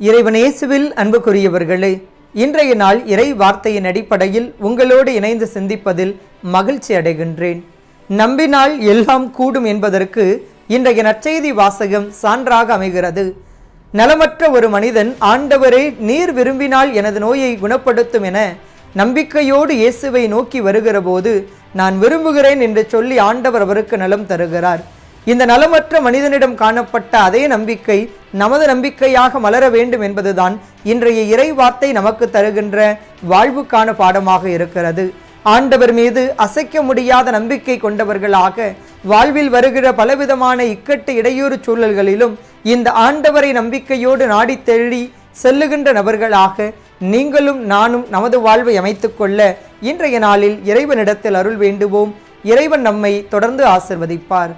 இறைவனேசுவில் அன்புக்குரியவர்களே இன்றைய நாள் இறை வார்த்தையின் அடிப்படையில் உங்களோடு இணைந்து சிந்திப்பதில் மகிழ்ச்சி அடைகின்றேன். நம்பினால் எல்லாம் கூடும் என்பதற்கு இன்றைய நற்செய்தி வாசகம் சான்றாக அமைகிறது. நலமற்ற ஒரு மனிதன் ஆண்டவரே நீர் விரும்பினால் எனது நோயை குணப்படுத்தும் என நம்பிக்கையோடு இயேசுவை நோக்கி வருகிற போது நான் விரும்புகிறேன் என்று சொல்லி ஆண்டவர் அவருக்கு நலம் தருகிறார். இந்த நலமற்ற மனிதனிடம் காணப்பட்ட அதே நம்பிக்கை நமது நம்பிக்கையாக மலர வேண்டும் என்பதுதான் இன்றைய இறை வார்த்தை நமக்கு தருகின்ற வாழ்வுக்கான பாடமாக இருக்கிறது. ஆண்டவர் மீது அசைக்க முடியாத நம்பிக்கை கொண்டவர்களாக வாழ்வில் வருகிற பலவிதமான இக்கட்டு இடையூறு சூழல்களிலும் இந்த ஆண்டவரை நம்பிக்கையோடு நாடித் தேடி செல்லுகின்ற நபர்களாக நீங்களும் நானும் நமது வாழ்வை அமைத்துக்கொள்ள இன்றைய நாளில் இறைவனிடத்தில் அருள் வேண்டுவோம். இறைவன் நம்மை தொடர்ந்து ஆசிர்வதிப்பார்.